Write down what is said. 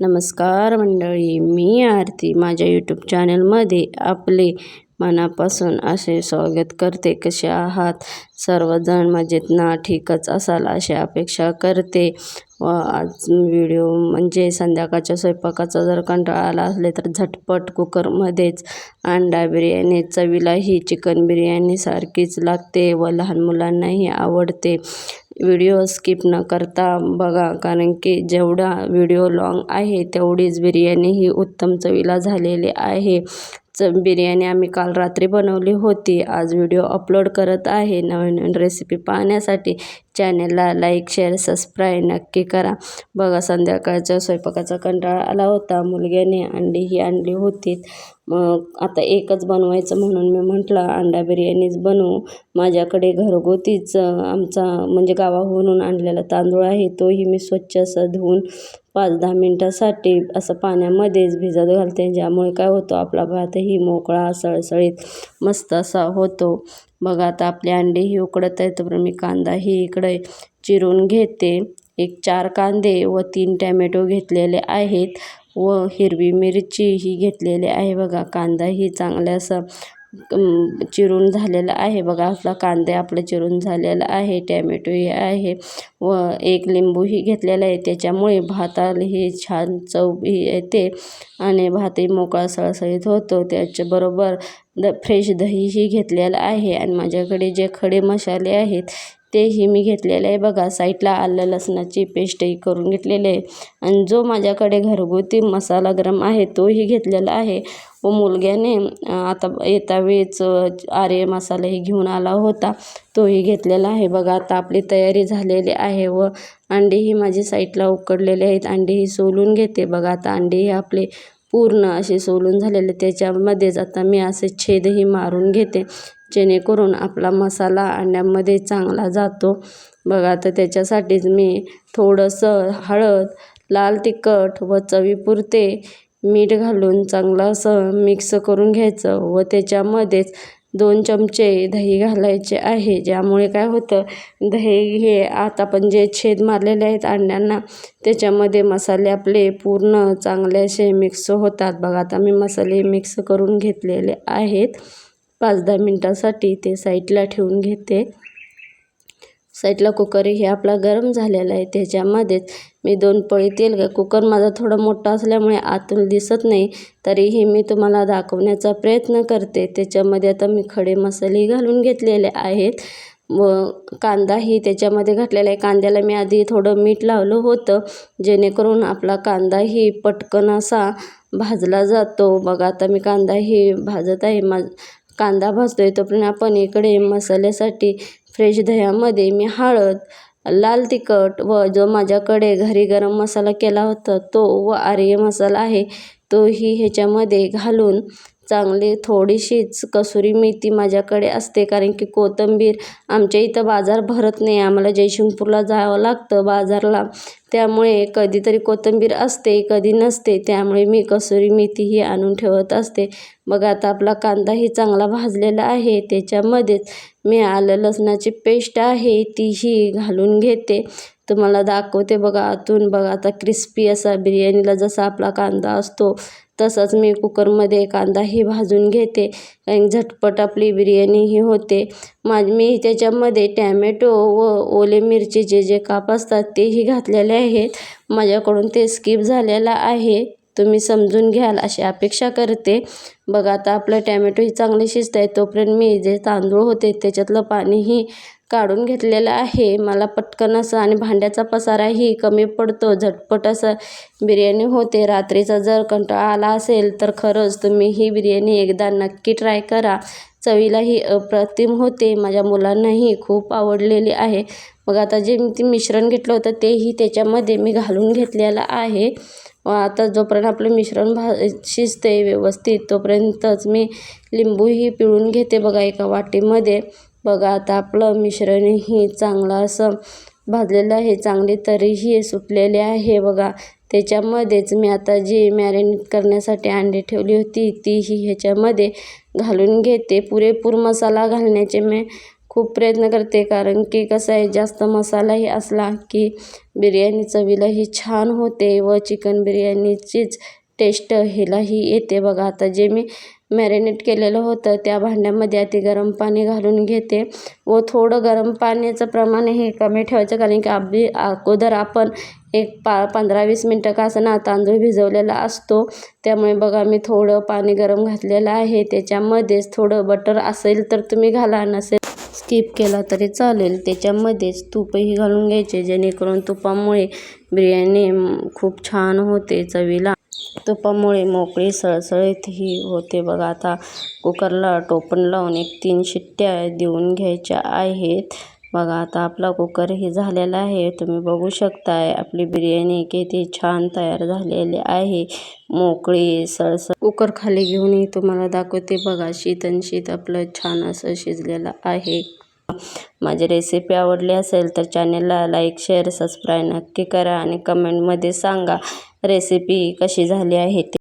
नमस्कार मंडळी मी आरती. माझ्या यूट्यूब चॅनलमध्ये आपले मनापासून असे स्वागत करते. कसे आहात? सर्वजण मजेत ना? ठीकच असाल अशी अपेक्षा करते. व आज व्हिडिओ म्हणजे संध्याकाळच्या स्वयंपाकाचा जर कंटाळा आला असले तर झटपट कुकरमध्येच अंडा बिर्याणी चवीला ही चिकन बिर्याणी सारखीच लागते व लहान मुलांनाही आवडते. व्हिडिओ स्किप न करता बघा कारण की जेवढा व्हिडिओ लाँग आहे तेवढीच बिर्याणी ही उत्तम चवीला झालेली आहे. बिर्याणी आम्ही काल रात्री बनवली होती. आज व्हिडिओ अपलोड करत आहे. नवीन नवीन रेसिपी पाहण्यासाठी चॅनेलला लाईक शेअर सबस्क्राईब नक्की करा. बघा संध्याकाळच्या स्वयंपाकाचा कंटाळा आला होता. मुलग्याने अंडी ही आणली होती. मग आता एकच बनवायचं म्हणून मी म्हटलं अंडा बिर्याणीच बनवू. माझ्याकडे घरगुतीच आमचा म्हणजे गावाहून आणलेला तांदूळ आहे तोही मी स्वच्छ असं धुवून पाच दहा मिनटासाठी असं पाण्यामध्येच भिजत घालते. ज्यामुळे काय होतं आपला भातही मोकळा सळसळीत मस्त असा होतो. बघा आता आपले अंडेही उकडत आहेत तर मी कांदा ही इकडे चिरून घेते. एक चार कांदे व तीन टॅमॅटो घेतलेले आहेत व हिरवी मिरची ही घेतलेली आहे. बघा कांदा ही चांगल्या असं चिरून झालेला आहे. बघा आपला कांदे आपलं चिरून झालेला आहे. टॅमॅटोही आहे. व एक लिंबूही घेतलेला आहे. त्याच्यामुळे भातालाही छान चवही येते आणि भातही मोकळा सळसळीत होतो. त्याच्याबरोबर द फ्रेश दहीही घेतलेलं आहे. आणि माझ्याकडे जे खडे मसाले आहेत तेही मी घेतलेलं आहे. बघा साईडला आलं लसणाची पेस्टही करून घेतलेली आहे. आणि जो माझ्याकडे घरगुती मसाला गरम आहे तोही घेतलेला आहे. व मुलग्याने आता येता वेळेच आर्य मसालाही घेऊन आला होता तोही घेतलेला आहे. बघा आता आपली तयारी झालेली आहे व अंडीही माझी साईडला उकडलेले आहेत. अंडीही सोलून घेते. बघा आता अंडीही आपले पूर्ण असे सोलून झालेले त्याच्यामध्येच आता मी असे छेदही मारून घेते. जेणेकरून आपला मसाला अंड्यामध्ये चांगला जातो. बघा तर त्याच्यासाठीच मी थोडंसं हळद लाल तिखट व चवीपुरते मीठ घालून चांगलं असं मिक्स करून घ्यायचं व त्याच्यामध्येच दोन चमचे दही घालायचे आहे. ज्यामुळे काय होतं दही हे आता आपण जे छेद मारलेले आहेत अंड्यांना त्याच्यामध्ये मसाले आपले पूर्ण चांगले असे मिक्स होतात. बघा आता मी मसाले मिक्स करून घेतलेले आहेत. पाच दहा मिनटासाठी ते साईडला ठेवून घेते. साईडला कुकर हे आपला गरम झालेला आहे. त्याच्यामध्येच मी दोन पळी तेल कुकर माझा थोडा मोठा असल्यामुळे आतून दिसत नाही. तरीही मी तुम्हाला दाखवण्याचा प्रयत्न करते. त्याच्यामध्ये आता मी खडे मसाले घालून घेतलेले आहेत. व कांदाही त्याच्यामध्ये घातलेला आहे. कांद्याला मी आधी थोडं मीठ लावलं होतं. जेणेकरून आपला कांदाही पटकन असा भाजला जातो. बघा आता मी कांदाही भाजत आहे. मा कांदा भाजतोय तोपर्यंत आपण इकडे मसाल्यासाठी फ्रेश दह्यामध्ये मी हळद लाल तिखट व जो माझ्याकडे घरी गरम मसाला केला होता तो व आर्य मसाला आहे तोही ह्याच्यामध्ये घालून चांगली थोडीशीच कसुरी मेथी माझ्याकडे असते. कारण की कोथिंबीर आमच्या इथं बाजार भरत नाही. आम्हाला जयसिंगपूरला जावं लागतं बाजारला. त्यामुळे कधीतरी कोथिंबीर असते कधी नसते. त्यामुळे मी कसुरी मेथीही आणून ठेवत असते. बघा आता आपला कांदाही चांगला भाजलेला आहे. त्याच्यामध्येच मी आलं लसणाची पेस्ट आहे तीही घालून घेते. तुम्हाला दाखवते बघा आतून. बघा आता क्रिस्पी असा बिर्याणीला जसा आपला कांदा असतो तसंच मी कुकरमध्ये कांदाही भाजून घेते. आणि झटपट आपली बिर्याणीही होते. माझ मी त्याच्यामध्ये टॅमॅटो व ओले मिरचीचे जे काप असतात तेही घातलेले आहेत. माझ्याकडून ते स्किप झालेलं आहे. तुम्ही समजून घ्याल अशी अपेक्षा करते. बघा आता आपलं टॅमॅटोही चांगले शिजत आहे तोपर्यंत मी जे तांदूळ होते त्याच्यातलं पाणीही काढून घेतलेलं आहे. मला पटकन असं आणि भांड्याचा पसाराही कमी पडतो. झटपट असं बिर्याणी होते. रात्रीचा जर कंटाळा आला असेल तर खरंच तुम्ही ही बिर्याणी एकदा नक्की ट्राय करा. चवीलाही अप्रतिम होते. माझ्या मुलांनाही खूप आवडलेली आहे. मग आता जे मी ते मिश्रण घेतलं होतं तेही त्याच्यामध्ये मी घालून घेतलेलं आहे. आता जोपर्यंत आपलं मिश्रण भा शिजते व्यवस्थित तोपर्यंतच मी लिंबूही पिळून घेते बघा एका वाटीमध्ये. बघा आता आपलं मिश्रणही चांगलं असं भाजलेलं आहे चांगली तरीही सुटलेले आहे बघा. त्याच्यामध्येच मी आता जी मॅरिनेट करण्यासाठी अंडे ठेवली होती तीही ह्याच्यामध्ये घालून घेते. पुरेपूर मसाला घालण्याचे मी खूप प्रयत्न करते कारण की कसं आहे जास्त मसालाही असला की बिर्याणी चवीलाही छान होते व चिकन बिर्याणीचीच टेस्ट हिलाही येते बघा. आता जे मी मॅरिनेट केलेलं होतं त्या भांड्यामध्ये आधी गरम पाणी घालून घेते. व थोडं गरम पाण्याचं प्रमाण हे कमी ठेवायचं कारण की अगदी अगोदर आपण एक पा पंधरा वीस मिनटं का असं ना तांदूळ भिजवलेला असतो. त्यामुळे बघा मी थोडं पाणी गरम घातलेलं आहे. त्याच्यामध्येच थोडं बटर असेल तर तुम्ही घाला नसेल स्किप केला तरी चालेल. त्याच्यामध्येच तूपही घालून घ्यायचे जेणेकरून तुपामुळे बिर्याणी खूप छान होते चवीला. तुपामुळे मोकळी सळसळीत ही होते. बघा आता कुकरला टोपण लावून एक तीन शिट्ट्या देऊन घ्यायच्या आहेत. बघा आता आपला कुकरही झालेला आहे. तुम्ही बघू शकताय आपली बिर्याणी किती छान तयार झालेली आहे. मोकळी सळसळ. कुकर खाली घेऊनही तुम्हाला दाखवते बघा शीत आणि शीत आपलं छान असं शिजलेलं आहे. माझी रेसिपी आवडली असेल तर चॅनलला लाईक शेअर सबस्क्राईब नक्की करा आणि कमेंटमध्ये सांगा. रेसिपी कशी झाली आहे ते